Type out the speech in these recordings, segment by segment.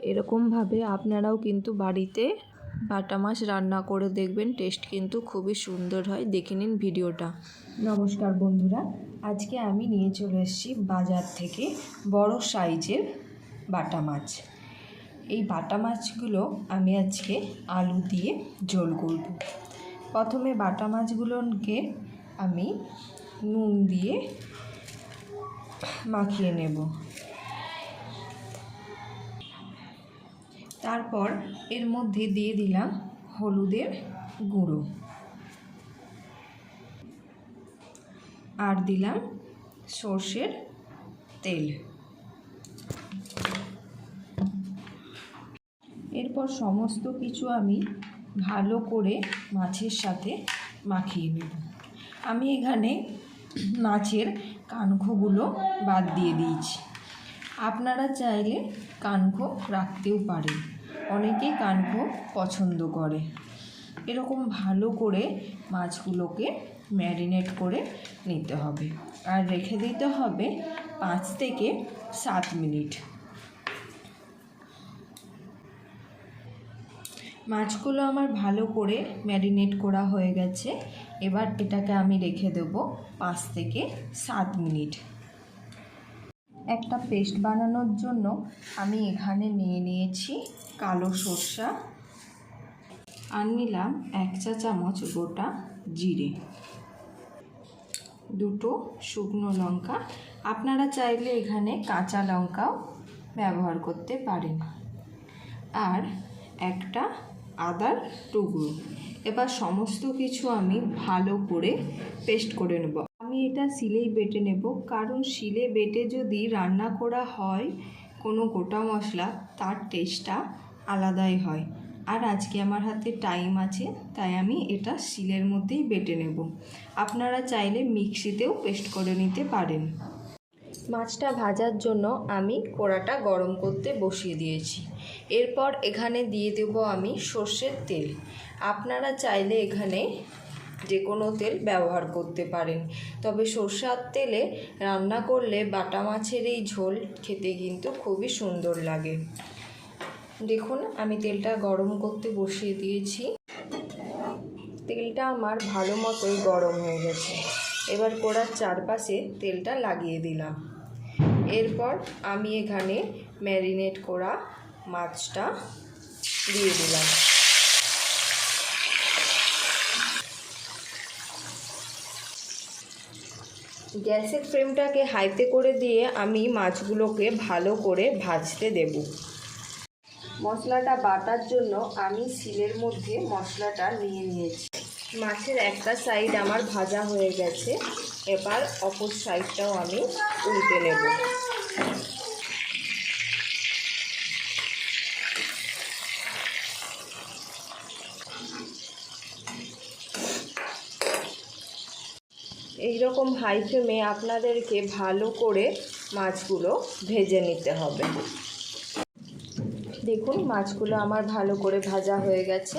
এরকমভাবে আপনারাও কিন্তু বাড়িতে বাটা মাছ রান্না করে দেখবেন টেস্ট কিন্তু খুবই সুন্দর হয়। দেখে নিন ভিডিওটা। নমস্কার বন্ধুরা, আজকে আমি নিয়ে চলে এসেছি বাজার থেকে বড় সাইজের বাটা মাছ। এই বাটা মাছগুলো আমি আজকে আলু দিয়ে ঝোল করব। প্রথমে বাটা মাছগুলোকে আমি নুন দিয়ে মাখিয়ে নেব। তারপর এর মধ্যে দিয়ে দিলাম হলুদের গুঁড়ো। আর দিলাম সর্ষের তেল। এরপর সমস্ত কিছু আমি ভালো করে মাছের সাথে মাখিয়ে নেব। আমি এখানে মাছের কানখোগুলো বাদ দিয়ে দিয়েছি। আপনারা চাইলে কানখো রাখতেও পারেন। অনেকেই কানখো পছন্দ করে। এরকম ভালো করে মাছগুলোকে ম্যারিনেট করে নিতে হবে। আর রেখে দিতে হবে পাঁচ থেকে সাত মিনিট। মাছগুলো আমার ভালো করে ম্যারিনেট করা হয়ে গেছে। এবার এটাকে আমি রেখে দেব পাঁচ থেকে সাত মিনিট। একটা পেস্ট বানানোর জন্য আমি এখানে নিয়ে নিয়েছি কালো সর্ষা আর নিলাম এক চা চামচ গোটা জিরে। দুটো শুকনো লঙ্কা। আপনারা চাইলে এখানে কাঁচা লঙ্কাও ব্যবহার করতে পারেন। আর একটা আদার টুকরো। এবার সমস্ত কিছু আমি ভালো করে পেস্ট করে নেব। আমি এটা শিলেই বেটে নেব। কারণ শিলে বেটে যদি রান্না করা হয়, কোনো গোটা মশলা, তার টেস্টটা আলাদাই হয়। আর আজকে আমার হাতে টাইম আছে, তাই আমি এটা শিলের মধ্যেই বেটে নেব। আপনারা চাইলে মিক্সিতেও পেস্ট করে নিতে পারেন। মাছটা ভাজার জন্য আমি কড়াটা গরম করতে বসিয়ে দিয়েছি। এরপর এখানে দিয়ে দেব আমি সর্ষের তেল। আপনারা চাইলে এখানে যে কোনো তেল ব্যবহার করতে পারেন। তবে সর্ষার তেলে রান্না করলে বাটা মাছের এই ঝোল খেতে কিন্তু খুবই সুন্দর লাগে। দেখুন, আমি তেলটা গরম করতে বসিয়ে দিয়েছি। তেলটা আমার ভালো মতোই গরম হয়ে গেছে। এবার কড়ার চারপাশে তেলটা লাগিয়ে দিলাম। এরপর আমি এখানে ম্যারিনেট করা মাছটা দিয়ে দিলাম। গ্যাসের ফ্রেমটাকে হাইতে করে দিয়ে আমি মাছগুলোকে ভালো করে ভাজতে দেব। মশলাটা বাটার জন্য আমি শিলের মধ্যে মশলাটা নিয়ে নিয়েছি। মাছের একটা সাইড আমার ভাজা হয়ে গেছে, এবার অপর সাইডটাও আমি উল্টে নেব। এইরকম হাই ফ্লেমে আপনাদেরকে ভালো করে মাছগুলো ভেজে নিতে হবে। দেখুন, মাছগুলো আমার ভালো করে ভাজা হয়ে গেছে।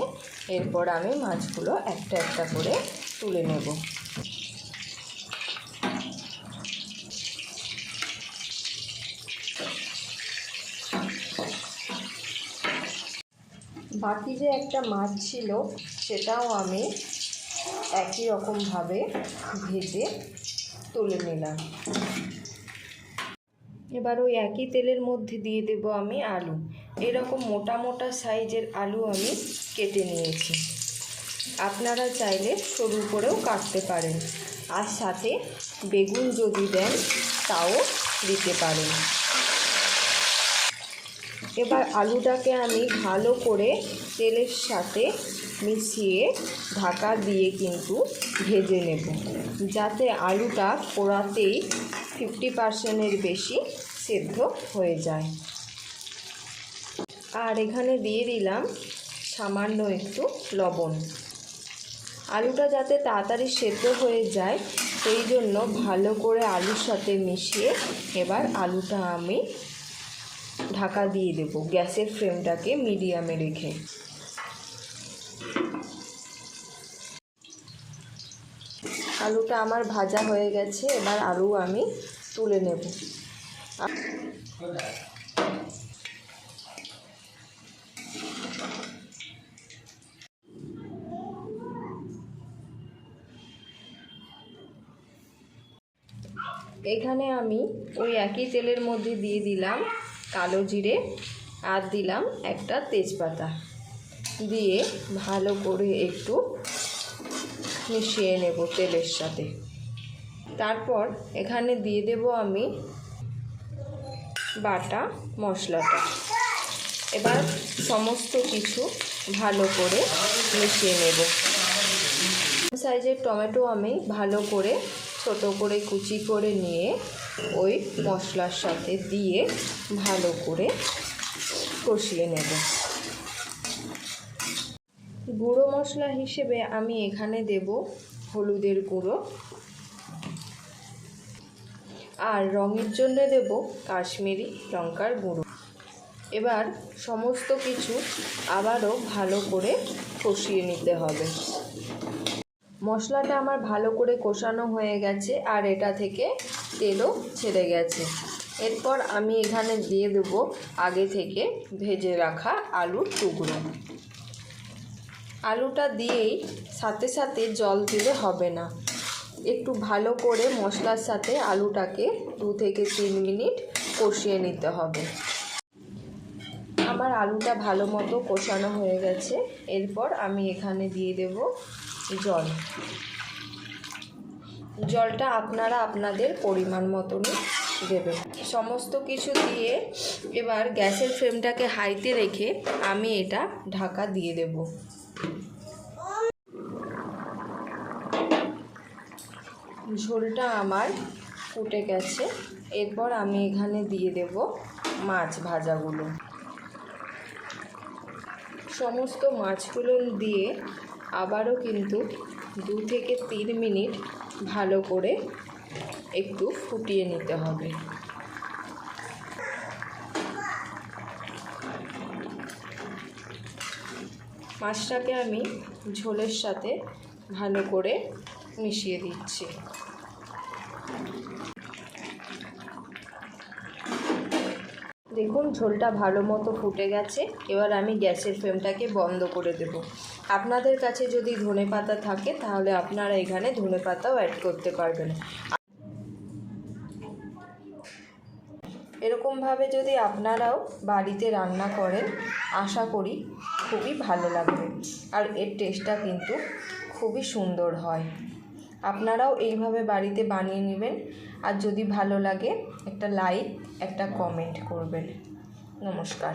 এরপর আমি মাছগুলো একটা একটা করে তুলে নেব। বাকি যে একটা মাছ ছিল, সেটাও আমি একই রকমভাবে ভেজে তুলে নিলাম। এবার ওই একই তেলের মধ্যে দিয়ে দেব আমি আলু। এরকম মোটা মোটা সাইজের আলু আমি কেটে নিয়েছি। আপনারা চাইলে সরু করেও কাটতে পারেন। আর সাথে বেগুন যদি দেন, তাও দিতে পারেন। এবার আলুটাকে আমি ভালো করে তেলের সাথে মিশিয়ে ঢাকা দিয়ে কিন্তু ভেজে নেব। যাতে আলুটা পোড়াতেই ফিফটি পার্সেন্টের বেশি সেদ্ধ হয়ে যায়। আর এখানে দিয়ে দিলাম সামান্য একটু লবণ। আলুটা যাতে তাড়াতাড়ি সেদ্ধ হয়ে যায়, সেই জন্য ভালো করে আলুর সাথে মিশিয়ে এবার আলুটা আমি ঢাকা দিয়ে দেব। গ্যাসের ফ্লেমটাকে মিডিয়ামে রেখে। আলুটা আমার ভাজা হয়ে গেছে, এবার আলু আমি তুলে নেব। এখানে আমি ওই একই তেলের মধ্যে দিয়ে দিলাম কালো জিরে, আর দিলাম একটা তেজপাতা। দিয়ে ভালো করে একটু মিশিয়ে নেব তেলের সাথে। তারপর এখানে দিয়ে দেব আমি বাটা মশলাটা। এবার সমস্ত কিছু ভালো করে মিশিয়ে নেব। সাইজের টমেটো আমি ভালো করে, ছোট করে, কুচি করে নিয়ে ওই মশলার সাথে দিয়ে ভালো করে কষিয়ে নেব। গুঁড়ো মশলা হিসেবে আমি এখানে দেব হলুদের গুঁড়ো। আর রঙের জন্য দেব কাশ্মীরি লঙ্কার গুঁড়ো। এবার সমস্ত কিছু আবারও ভালো করে কষিয়ে নিতে হবে। মশলাটা আমার ভালো করে কষানো হয়ে গেছে আর এটা থেকে তেলও ছেড়ে গেছে। এরপর আমি এখানে দিয়ে দেবো আগে থেকে ভেজে রাখা আলুর টুকরো। আলুটা দিয়েই সাথে সাথে জল দিলে হবে না। একটু ভালো করে মশলার সাথে আলুটাকে দু থেকে তিন মিনিট কষিয়ে নিতে হবে। আমার আলুটা ভালো মতো কষানো হয়ে গেছে। এরপর আমি এখানে দিয়ে দেব জল। জলটা আপনারা আপনাদের পরিমাণ মতনই দেবেন। সমস্ত কিছু দিয়ে এবার গ্যাসের ফ্লেমটাকে হাইতে রেখে আমি এটা ঢাকা দিয়ে দেব। ঝোলটা আমার ফুটে গেছে। এরপর আমি এখানে দিয়ে দেব মাছ ভাজাগুলো। সমস্ত মাছগুলো দিয়ে আবারও কিন্তু দু থেকে তিন মিনিট ভালো করে একটু ফুটিয়ে নিতে হবে। মাছটাকে আমি ঝোলের সাথে ভালো করে মিশিয়ে দিচ্ছি। দেখুন, ঝোলটা ভালো মতো ফুটে গেছে। এবার আমি গ্যাসের ফ্লেমটাকে বন্ধ করে দেব। আপনাদের কাছে যদি ধনে পাতা থাকে, তাহলে আপনারা এখানে ধনে পাতাও অ্যাড করতে পারবেন। এরকমভাবে যদি আপনারাও বাড়িতে রান্না করেন, আশা করি খুবই ভালো লাগবে। আর এর টেস্টটা কিন্তু খুবই সুন্দর হয়। আপনারাও এইভাবে বাড়িতে বানিয়ে নেবেন। আর যদি ভালো লাগে, একটা লাইক একটা কমেন্ট করবেন। নমস্কার।